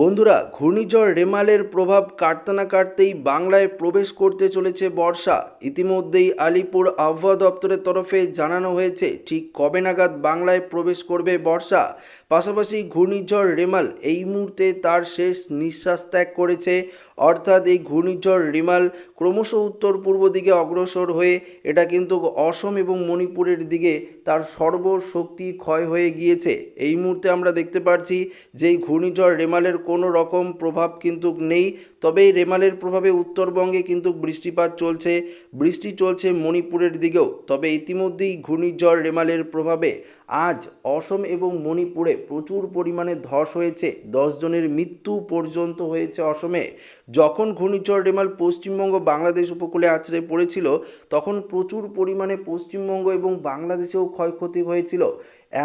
বন্ধুরা, ঘূর্ণিঝড় রেমালের প্রভাব কাটতে না কাটতেই বাংলায় প্রবেশ করতে চলেছে বর্ষা। ইতিমধ্যেই আলিপুর আবহাওয়া দপ্তরের তরফে জানানো হয়েছে, ঠিক কবে নাগাদ বাংলায় প্রবেশ করবে বর্ষা? পাশাপাশি ঘূর্ণিঝড় রেমাল এই মুহূর্তে তার শেষ নিঃশ্বাস ত্যাগ করেছে। অর্থাৎ এই ঘূর্ণিঝড় রেমাল ক্রমশ উত্তর পূর্ব দিকে অগ্রসর হয়ে এটা কিন্তু অসম এবং মণিপুরের দিকে তার সর্বশক্তি ক্ষয় হয়ে গিয়েছে। এই মুহূর্তে আমরা দেখতে পাচ্ছি যে এই ঘূর্ণিঝড় রেমালের কোনো রকম প্রভাব কিন্তু নেই। তবে এই রেমালের প্রভাবে উত্তরবঙ্গে কিন্তু বৃষ্টিপাত চলছে। বৃষ্টি চলছে মণিপুরের দিকেও। তবে ইতিমধ্যেই ঘূর্ণিঝড় রেমালের প্রভাবে আজ অসম এবং মণিপুরে প্রচুর পরিমাণে ধস হয়েছে। দশজনের মৃত্যু পর্যন্ত হয়েছে অসমে। যখন ঘূর্ণিঝড় রেমাল পশ্চিমবঙ্গ বাংলাদেশ উপকূলে আছড়ে পড়েছিল, তখন প্রচুর পরিমাণে পশ্চিমবঙ্গ এবং বাংলাদেশেও ক্ষয়ক্ষতি হয়েছিল।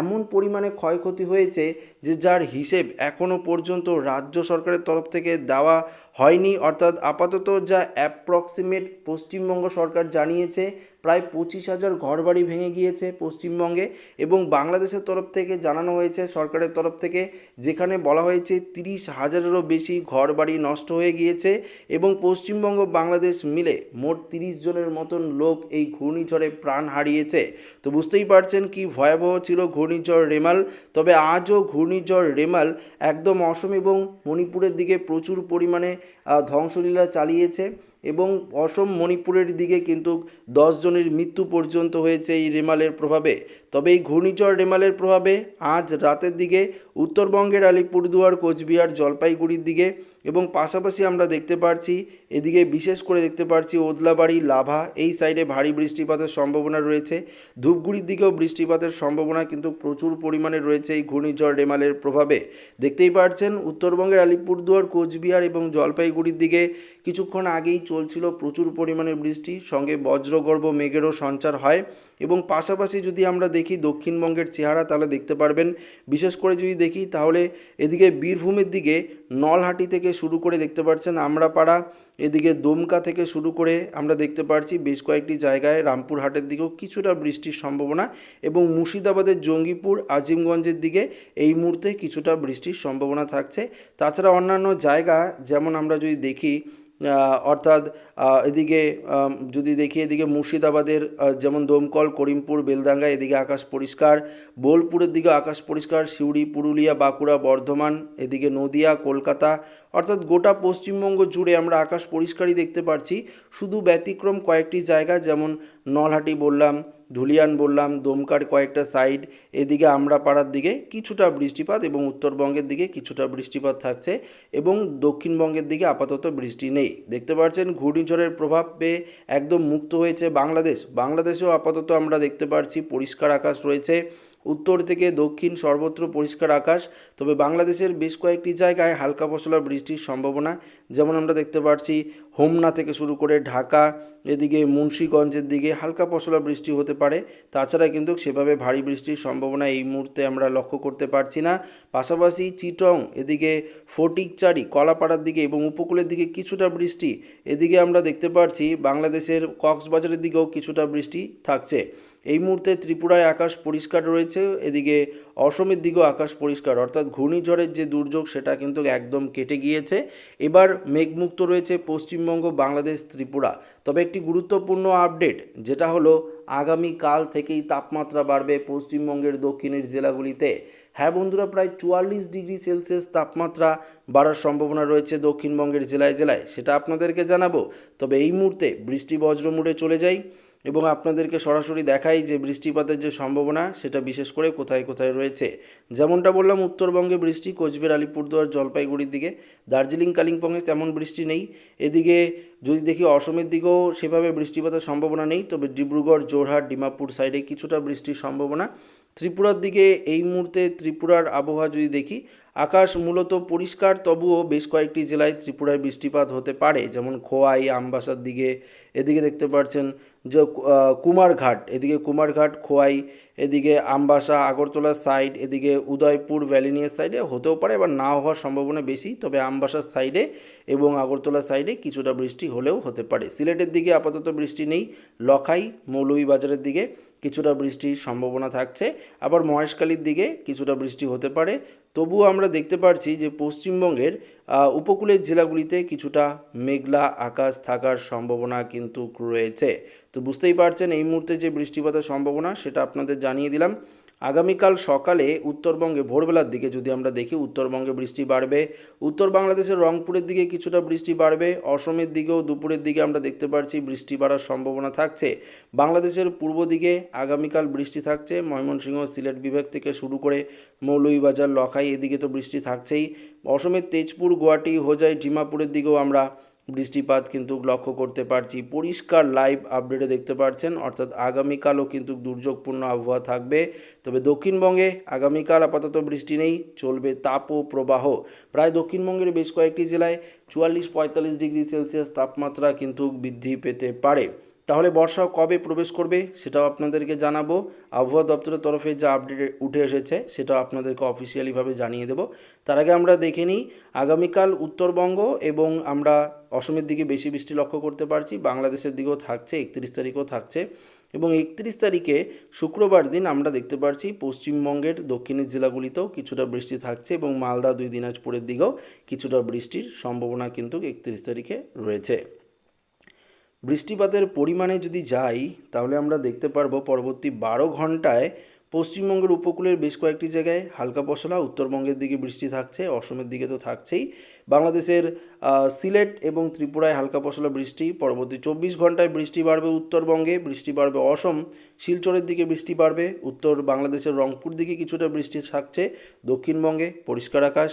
এমন পরিমাণে ক্ষয়ক্ষতি হয়েছে যে যার হিসেব এখনও পর্যন্ত রাজ্য সরকারের তরফ থেকে দেওয়া হয়নি। অর্থাৎ আপাতত যা অ্যাপ্রক্সিমেট পশ্চিমবঙ্গ সরকার জানিয়েছে, প্রায় পঁচিশ হাজার ঘরবাড়ি ভেঙে গিয়েছে পশ্চিমবঙ্গে এবং বাংলাদেশের তরফ থেকে জানানো হয়েছে, সরকারের তরফ থেকে, যেখানে বলা হয়েছে তিরিশ হাজারেরও বেশি ঘরবাড়ি নষ্ট হয়ে গিয়েছে। এবং পশ্চিমবঙ্গ বাংলাদেশ মিলে মোট তিরিশ জনের মতন লোক এই ঘূর্ণিঝড়ে প্রাণ হারিয়েছে। তো বুঝতেই পারছেন কি ভয়াবহ ছিল ঘূর্ণিঝড় রেমাল। তবে আজও ঘূর্ণিঝড় রেমাল একদম অসম এবং মণিপুরের দিকে প্রচুর পরিমাণে ধ্বংসলীলা চালিয়েছে এবং অসম মণিপুরের দিকে কিন্তু জনের মৃত্যু পর্যন্ত হয়েছে এই রেমালের প্রভাবে। তবে এই ঘূর্ণিঝড় রেমালের প্রভাবে আজ রাতের দিকে উত্তরবঙ্গের আলিপুরদুয়ার, কোচবিহার, জলপাইগুড়ির দিকে এবং পাশাপাশি আমরা দেখতে পাচ্ছি এদিকে বিশেষ করে দেখতে পাচ্ছি ওদলাবাড়ি, লাভা, এই সাইডে ভারী বৃষ্টিপাতের সম্ভাবনা রয়েছে। ধূপগুড়ির দিকেও বৃষ্টিপাতের সম্ভাবনা কিন্তু প্রচুর পরিমাণে রয়েছে এই ঘূর্ণিঝড় রেমালের প্রভাবে। দেখতেই পাচ্ছেন উত্তরবঙ্গের আলিপুরদুয়ার, কোচবিহার এবং জলপাইগুড়ির দিকে কিছুক্ষণ আগেই চলছিল প্রচুর পরিমাণে বৃষ্টি। সঙ্গে বজ্রগর্ভ মেঘেরও সঞ্চার হয়। এবং পাশাপাশি যদি আমরা দেখি দক্ষিণবঙ্গের চেহারা, তাহলে দেখতে পারবেন, বিশেষ করে যদি দেখি, তাহলে এদিকে বীরভূমের দিকে নলহাটি থেকে শুরু করে দেখতে পাচ্ছেন আমরাপাড়া, এদিকে দমকা থেকে শুরু করে আমরা দেখতে পাচ্ছি বেশ কয়েকটি জায়গায় রামপুরহাটের দিকেও কিছুটা বৃষ্টির সম্ভাবনা এবং মুর্শিদাবাদের জঙ্গিপুর, আজিমগঞ্জের দিকে এই মুহূর্তে কিছুটা বৃষ্টির সম্ভাবনা থাকছে। তাছাড়া অন্যান্য জায়গা, যেমন আমরা যদি দেখি অর্থাৎ এদিকে যদি দেখি এদিকে মুর্শিদাবাদের যেমন দমকল, করিমপুর বেলদাঙ্গা এদিকে আকাশ পরিষ্কার। বোলপুরের দিকে আকাশ পরিষ্কার। সিউড়ি, পুরুলিয়া, বাঁকুড়া, বর্ধমান, এদিকে নদিয়া, কলকাতা অর্থাৎ গোটা পশ্চিমবঙ্গ জুড়ে আমরা আকাশ পরিষ্কারই দেখতে পাচ্ছি শুধু ব্যতিক্রম কয়েকটি জায়গা, যেমন নলহাটি বললাম, ধুলিয়ান বললাম, দমকার কয়েকটা সাইড এদিকে আমরাপাড়ার দিকে কিছুটা বৃষ্টিপাত এবং উত্তরবঙ্গের দিকে কিছুটা বৃষ্টিপাত থাকছে এবং দক্ষিণবঙ্গের দিকে আপাতত বৃষ্টি নেই। দেখতে পাচ্ছেন, ঘূর্ণিঝড়ের প্রভাব পেয়ে একদম মুক্ত হয়েছে বাংলাদেশ। বাংলাদেশেও আপাতত আমরা দেখতে পাচ্ছি পরিষ্কার আকাশ রয়েছে। উত্তর থেকে দক্ষিণ সর্বত্র পরিষ্কার আকাশ, তবে বাংলাদেশের বেশ কয়েকটি জায়গায় হালকা পশলা বৃষ্টির সম্ভাবনা, যেমন আমরা দেখতে পাচ্ছি হোমনা থেকে শুরু করে ঢাকা, এদিকে মুন্সীগঞ্জের দিকে হালকা পশলা বৃষ্টি হতে পারে। তাছাড়া কিন্তু সেভাবে ভারী বৃষ্টির সম্ভাবনা এই মুহূর্তে আমরা লক্ষ্য করতে পারছি না। পাশাপাশি চিটং, এদিকে ফটিকচারি, কলাপাড়ার দিকে এবং উপকূলের দিকে কিছুটা বৃষ্টি। এদিকে আমরা দেখতে পাচ্ছি বাংলাদেশের কক্সবাজারের দিকেও কিছুটা বৃষ্টি থাকছে। এই মুহূর্তে ত্রিপুরায় আকাশ পরিষ্কার রয়েছে, এদিকে অসমের দিকেও আকাশ পরিষ্কার। অর্থাৎ ঘূর্ণিঝড়ের যে দুর্যোগ, সেটা কিন্তু একদম কেটে গিয়েছে। এবার মেঘমুক্ত রয়েছে পশ্চিমবঙ্গ, বাংলাদেশ, ত্রিপুরা। তবে একটি গুরুত্বপূর্ণ আপডেট, যেটা হলো আগামীকাল থেকেই তাপমাত্রা বাড়বে পশ্চিমবঙ্গের দক্ষিণের জেলাগুলিতে। হ্যাঁ বন্ধুরা, প্রায় চুয়াল্লিশ ডিগ্রি সেলসিয়াস তাপমাত্রা বাড়ার সম্ভাবনা রয়েছে দক্ষিণবঙ্গের জেলায় জেলায়, সেটা আপনাদেরকে জানাব। তবে এই মুহূর্তে বৃষ্টি বজ্রমুড়ে চলে যাই। এবং আপনাদেরকে সরাসরি দেখাই যে বৃষ্টিপাতের যে সম্ভাবনা, সেটা বিশেষ করে কোথায় কোথায় রয়েছে। যেমনটা বললাম, উত্তরবঙ্গে বৃষ্টি, কোচবিহার, আলিপুরদুয়ার, জলপাইগুড়ির দিকে। দার্জিলিং, কালিম্পংয়ে তেমন বৃষ্টি নেই। এদিকে যদি দেখি অসমের দিকেও সেভাবে বৃষ্টিপাতের সম্ভাবনা নেই, তবে ডিব্রুগড় জোরহাট ডিমাপুর সাইডে কিছুটা বৃষ্টির সম্ভাবনা। ত্রিপুরার দিকে এই মুহূর্তে ত্রিপুরার আবহাওয়া যদি দেখি, আকাশ মূলত পরিষ্কার, তবুও বেশ কয়েকটি জেলায় ত্রিপুরায় বৃষ্টিপাত হতে পারে, যেমন খোয়াই, আমবাসার দিকে, এদিকে দেখতে পাচ্ছেন যে কুমারঘাট, এদিকে কুমারঘাট, খোয়াই, এদিকে আমবাসা, আগরতলার সাইড এদিকে উদয়পুর, ভ্যালিনিয়ার সাইডে হতেও পারে, আবার না হওয়ার সম্ভাবনা বেশি, তবে আমবাসার সাইডে এবং আগরতলা সাইডে কিছুটা বৃষ্টি হলেও হতে পারে। সিলেটের দিকে আপাতত বৃষ্টি নেই, লখাই, মৌলভীবাজারের দিকে কিছুটা বৃষ্টির সম্ভাবনা থাকছে। আবার মহেশখালীর দিকে কিছুটা বৃষ্টি হতে পারে। তবুও আমরা দেখতে পারছি যে পশ্চিমবঙ্গের উপকূলের জেলাগুলিতে কিছুটা মেঘলা আকাশ থাকার সম্ভাবনা কিন্তু রয়েছে। তো বুঝতেই পারছেন এই মুহূর্তে যে বৃষ্টিপাতের সম্ভাবনা, সেটা আপনাদের জানিয়ে দিলাম। আগামীকাল সকালে উত্তরবঙ্গে ভোরবেলার দিকে যদি আমরা দেখি, উত্তরবঙ্গে বৃষ্টি বাড়বে। উত্তর বাংলাদেশের রংপুরের দিকে কিছুটা বৃষ্টি বাড়বে। অসমের দিকেও দুপুরের দিকে আমরা দেখতে পাচ্ছি বৃষ্টি বাড়ার সম্ভাবনা থাকছে। বাংলাদেশের পূর্ব দিকে আগামীকাল বৃষ্টি থাকছে। ময়মনসিংহ, সিলেট বিভাগ থেকে শুরু করে মৌলভীবাজার, লখাই এদিকে তো বৃষ্টি থাকছেই। অসমের তেজপুর, গুয়াহাটি, হোজাই, ডিমাপুরের দিকেও আমরা বৃষ্টিপাত কিন্তু লক্ষ্য করতে পারছি। পরিষ্কার লাইভ আপডেটে দেখতে পাচ্ছেন অর্থাৎ আগামীকালও কিন্তু দুর্যোগপূর্ণ আবহাওয়া থাকবে। তবে দক্ষিণবঙ্গে আগামীকাল আপাতত বৃষ্টি নেই, চলবে তাপ ও প্রবাহ প্রায় দক্ষিণবঙ্গের বেশ কয়েকটি জেলায় চুয়াল্লিশ পঁয়তাল্লিশ ডিগ্রি সেলসিয়াস তাপমাত্রা কিন্তু বৃদ্ধি পেতে পারে। তাহলে বর্ষা কবে প্রবেশ করবে সেটাও আপনাদেরকে জানাব। আবহাওয়া দপ্তরের তরফে যা আপডেট উঠে এসেছে সেটাও আপনাদেরকে অফিসিয়ালিভাবে জানিয়ে দেবো। তার আগে আমরা দেখে নিই, আগামীকাল উত্তরবঙ্গ এবং আমরা অসমের দিকে বেশি বৃষ্টি লক্ষ্য করতে পারছি, বাংলাদেশের দিকেও থাকছে, একত্রিশ তারিখও থাকছে এবং একত্রিশ তারিখে শুক্রবার দিন আমরা দেখতে পাচ্ছি পশ্চিমবঙ্গের দক্ষিণের জেলাগুলিতেও কিছুটা বৃষ্টি থাকছে এবং মালদা দুই, দিনাজপুরের দিকেও কিছুটা বৃষ্টির সম্ভাবনা কিন্তু একত্রিশ তারিখে রয়েছে। বৃষ্টিপাতের পরিমাণে যদি যাই, তাহলে আমরা দেখতে পারব পরবর্তী বারো ঘন্টায় পশ্চিমবঙ্গের উপকূলের বেশ কয়েকটি জায়গায় হালকা পশলা, উত্তরবঙ্গের দিকে বৃষ্টি থাকছে, অসমের দিকে তো থাকছেই। বাংলাদেশের সিলেট এবং ত্রিপুরায় হালকা পশলা বৃষ্টি, পরবর্তী চব্বিশ ঘন্টায় বৃষ্টি বাড়বে উত্তরবঙ্গে, বৃষ্টি বাড়বে অসম, শিলচরের দিকে বৃষ্টি বাড়বে, উত্তর বাংলাদেশের রংপুর দিকে কিছুটা বৃষ্টি থাকছে, দক্ষিণবঙ্গে পরিষ্কার আকাশ।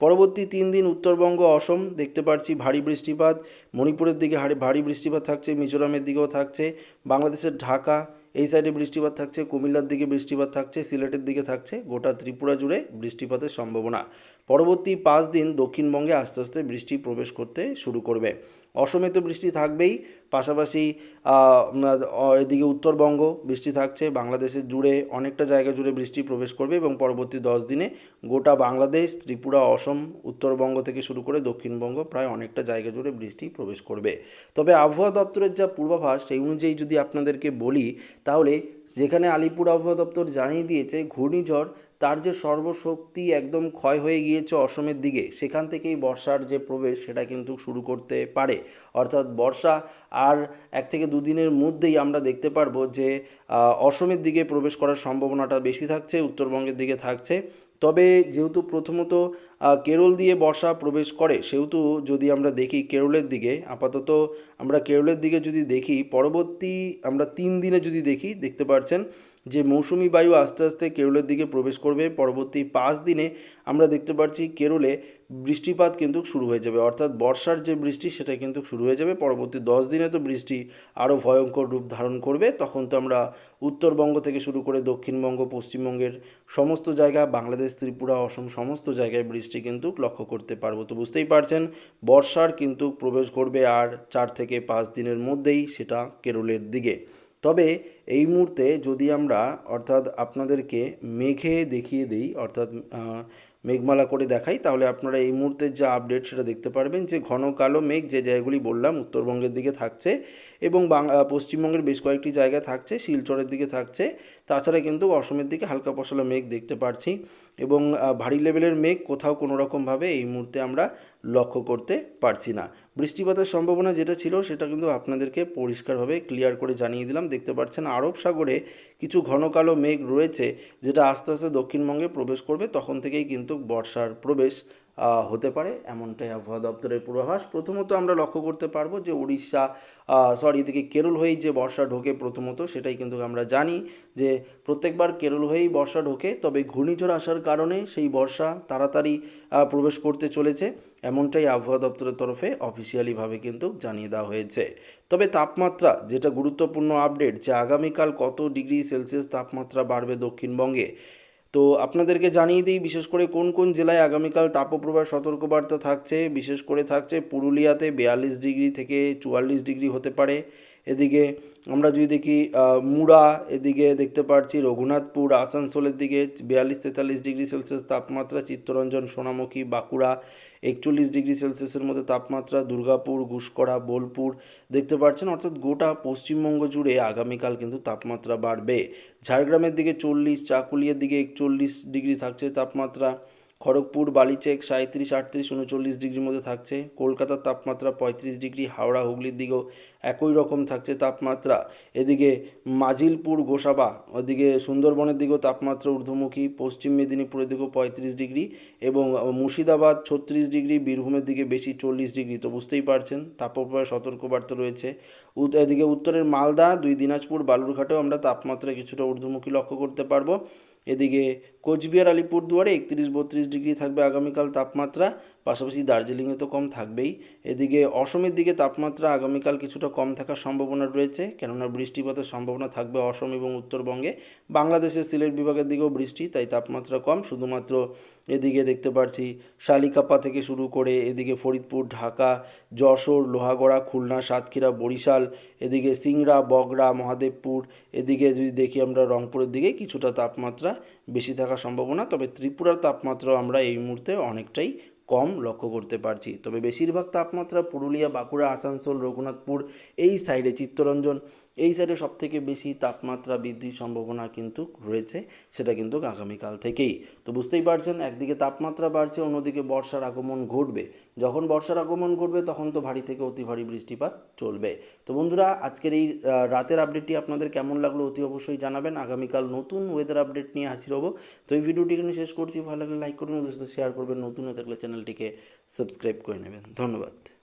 পরবর্তী তিন দিন উত্তরবঙ্গ, অসম দেখতে পাচ্ছি ভারী বৃষ্টিপাত। মণিপুরের দিকে ভারী বৃষ্টিপাত থাকছে, মিজোরামের দিকেও থাকছে, বাংলাদেশের ঢাকা, এই সাইডে বৃষ্টিপাত থাকছে, কুমিল্লার দিকে বৃষ্টিপাত থাকছে, সিলেটের দিকে থাকছে, গোটা ত্রিপুরা জুড়ে বৃষ্টিপাতের সম্ভাবনা। পরবর্তী পাঁচ দিন দক্ষিণবঙ্গে আস্তে আস্তে বৃষ্টি প্রবেশ করতে শুরু করবে। অসমে তো বৃষ্টি থাকবেই পাশাপাশি এদিকে উত্তরবঙ্গ বৃষ্টি থাকছে, বাংলাদেশের জুড়ে অনেকটা জায়গা জুড়ে বৃষ্টি প্রবেশ করবে এবং পরবর্তী দশ দিনে গোটা বাংলাদেশ, ত্রিপুরা, অসম, উত্তরবঙ্গ থেকে শুরু করে দক্ষিণবঙ্গ প্রায় অনেকটা জায়গা জুড়ে বৃষ্টি প্রবেশ করবে। তবে আবহাওয়া দপ্তরের যা পূর্বাভাস, সেই অনুযায়ী যদি আপনাদেরকে বলি, তাহলে যেখানে আলিপুর আবহাওয়া দপ্তর জানিয়ে দিয়েছে, ঘূর্ণিঝড় তার যে সর্বশক্তি একদম ক্ষয় হয়ে গিয়েছে অসমের দিকে, সেখান থেকেই বর্ষার যে প্রবেশ, সেটা কিন্তু শুরু করতে পারে। অর্থাৎ বর্ষা আর এক থেকে দুদিনের মধ্যেই আমরা দেখতে পারব যে অসমের দিকে প্রবেশ করার সম্ভাবনাটা বেশি থাকছে, উত্তরবঙ্গের দিকে থাকছে। তবে যেহেতু প্রথমত কেরল দিয়ে বর্ষা প্রবেশ করে, সেহেতু যদি আমরা দেখি কেরলের দিকে, আপাতত আমরা কেরলের দিকে যদি দেখি, পরবর্তী আমরা তিন দিনে যদি দেখি, দেখতে পাচ্ছেন যে মৌসুমি বায়ু আস্তে আস্তে কেরলের দিকে প্রবেশ করবে, পরবর্তী পাঁচ দিনে আমরা দেখতে পাচ্ছি কেরলে বৃষ্টিপাত কিন্তু শুরু হয়ে যাবে। অর্থাৎ বর্ষার যে বৃষ্টি, সেটা কিন্তু শুরু হয়ে যাবে। পরবর্তী দশ দিনে তো বৃষ্টি আরও ভয়ঙ্কর রূপ ধারণ করবে। তখন তো আমরা উত্তরবঙ্গ থেকে শুরু করে দক্ষিণবঙ্গ, পশ্চিমবঙ্গের সমস্ত জায়গা, বাংলাদেশ, ত্রিপুরা, অসম সমস্ত জায়গায় বৃষ্টি কিন্তু লক্ষ্য করতে পারব। তো বুঝতেই পারছেন, বর্ষার কিন্তু প্রবেশ করবে আর চার থেকে পাঁচ দিনের মধ্যেই সেটা কেরলের দিকে। তবে এই মুহূর্তে যদি আমরা, অর্থাৎ আপনাদেরকে মেঘে দেখিয়ে দিই, অর্থাৎ মেঘমালা করে দেখাই, তাহলে আপনারা এই মুহূর্তের যা আপডেট সেটা দেখতে পারবেন যে ঘন কালো মেঘ যে জায়গাগুলি বললাম উত্তরবঙ্গের দিকে থাকছে এবং পশ্চিমবঙ্গের বেশ কয়েকটি জায়গা থাকছে, শিলচরের দিকে থাকছে। তাছাড়া কিন্তু অসমের দিকে হালকা পশলা মেঘ দেখতে পাচ্ছি এবং ভারী লেভেলের মেঘ কোথাও কোনো রকমভাবে এই মুহূর্তে আমরা লক্ষ্য করতে পারছি না। বৃষ্টিপাতের সম্ভাবনা যেটা ছিল, সেটা কিন্তু আপনাদেরকে পরিষ্কারভাবে ক্লিয়ার করে জানিয়ে দিলাম। দেখতে পাচ্ছেন আরব সাগরে কিছু ঘন কালো মেঘ রয়েছে, যেটা আস্তে আস্তে দক্ষিণবঙ্গে প্রবেশ করবে। তখন থেকেই কিন্তু বর্ষার প্রবেশ হতে পারে। এমনটাই আবহাওয়া দপ্তরের পূর্বাভাস। প্রথমত আমরা লক্ষ্য করতে পারব যে উড়িষ্যা সরি এদিকে কেরল হয়েই যে বর্ষা ঢোকে প্রথমত, সেটাই কিন্তু আমরা জানি যে প্রত্যেকবার কেরল হয়েই বর্ষা ঢোকে, তবে ঘূর্ণিঝড় আসার কারণে সেই বর্ষা তাড়াতাড়ি প্রবেশ করতে চলেছে। এমনটাই আবহাওয়া দপ্তরের তরফে অফিসিয়ালিভাবে কিন্তু জানিয়ে দেওয়া হয়েছে। তবে তাপমাত্রা, যেটা গুরুত্বপূর্ণ আপডেট যে আগামীকাল কত ডিগ্রি সেলসিয়াস তাপমাত্রা বাড়বে দক্ষিণবঙ্গে? তো আপনাদেরকে জানিয়ে দিই, বিশেষ করে কোন কোন জেলায় আগামীকাল তাপপ্রবাহ সতর্কবার্তা থাকছে? বিশেষ করে থাকছে পুরুলিয়াতে বিয়াল্লিশ ডিগ্রি থেকে চুয়াল্লিশ ডিগ্রি হতে পারে। এদিকে আমরা যদি দেখি মুড়া, এদিকে দেখতে পাচ্ছি রঘুনাথপুর, আসানসোলের দিকে বিয়াল্লিশ তেতাল্লিশ ডিগ্রি সেলসিয়াস তাপমাত্রা, চিত্তরঞ্জন, সোনামুখী, বাঁকুড়া একচল্লিশ ডিগ্রি সেলসিয়াসের মধ্যে তাপমাত্রা, দুর্গাপুর গুসকরা বোলপুর দেখতে পাচ্ছেন অর্থাৎ গোটা পশ্চিমবঙ্গ জুড়ে আগামীকাল কিন্তু তাপমাত্রা বাড়বে। ঝাড়গ্রামের দিকে চল্লিশ, চাকুলিয়ার দিকে একচল্লিশ ডিগ্রি থাকছে তাপমাত্রা। খড়গপুর, বালিচেক সাঁত্রিশ আটত্রিশ, উনচল্লিশ ডিগ্রির মধ্যে থাকছে। কলকাতার তাপমাত্রা পঁয়ত্রিশ ডিগ্রি, হাওড়া, হুগলির দিকেও একই রকম থাকছে তাপমাত্রা। এদিকে মাজিলপুর, গোসাবা, ওদিকে সুন্দরবনের দিকেও তাপমাত্রা ঊর্ধ্বমুখী, পশ্চিম মেদিনীপুরের দিকেও পঁয়ত্রিশ ডিগ্রি এবং মুর্শিদাবাদ ছত্রিশ ডিগ্রি, বীরভূমের দিকে বেশি চল্লিশ ডিগ্রি। তো বুঝতেই পারছেন, তাপপ্রবাহের সতর্কবার্তা রয়েছে। এদিকে উত্তরের মালদা, দুই দিনাজপুর, বালুরঘাটেও আমরা তাপমাত্রা কিছুটা ঊর্ধ্বমুখী লক্ষ্য করতে পারব। এদিকে কোচবিহার আলিপুরদুয়ারে একত্রিশ বত্রিশ ডিগ্রি থাকবে আগামীকাল তাপমাত্রা। পাশাপাশি দার্জিলিংয়ে তো কম থাকবেই। এদিকে অসমের দিকে তাপমাত্রা আগামীকাল কিছুটা কম থাকার সম্ভাবনা রয়েছে, কেননা বৃষ্টিপাতের সম্ভাবনা থাকবে অসম এবং উত্তরবঙ্গে। বাংলাদেশের সিলেট বিভাগের দিকেও বৃষ্টি, তাই তাপমাত্রা কম। শুধুমাত্র এদিকে দেখতে পাচ্ছি শালিকাপা থেকে শুরু করে এদিকে ফরিদপুর, ঢাকা, যশোর, লোহাগড়া, খুলনা, সাতক্ষীরা, বরিশাল, এদিকে সিংড়া, বগড়া, মহাদেবপুর, এদিকে যদি দেখি আমরা রংপুরের দিকে কিছুটা তাপমাত্রা বেশি থাকার সম্ভাবনা, তবে ত্রিপুরার তাপমাত্রা আমরা এই মুহূর্তে অনেকটাই কম লক্ষ্য করতে পারছি। তবে বেশিরভাগ তাপমাত্রা পুরুলিয়া বাঁকুড়া আসানসোল রঘুনাথপুর এই সাইডে চিত্তরঞ্জন এই সাইডে সব থেকে বেশি তাপমাত্রা বৃদ্ধির সম্ভাবনা কিন্তু রয়েছে, সেটা কিন্তু আগামীকাল থেকেই। তো বুঝতেই পারছেন, একদিকে তাপমাত্রা বাড়ছে, অন্যদিকে বর্ষার আগমন ঘটবে। যখন বর্ষার আগমন ঘটবে, তখন তো ভারী থেকে অতি ভারী বৃষ্টিপাত চলবে। তো বন্ধুরা, আজকের এই রাতের আপডেটটি আপনাদের কেমন লাগল অতি অবশ্যই জানাবেন। আগামীকাল নতুন ওয়েদার আপডেট নিয়ে হাজির হব। তো এই ভিডিওটি এখানে শেষ করছি। ভালো লাগলে লাইক করবেন শেয়ার করবেন। নতুন হয়ে থাকলে চ্যানেলটিকে সাবস্ক্রাইব করে নেবেন। ধন্যবাদ।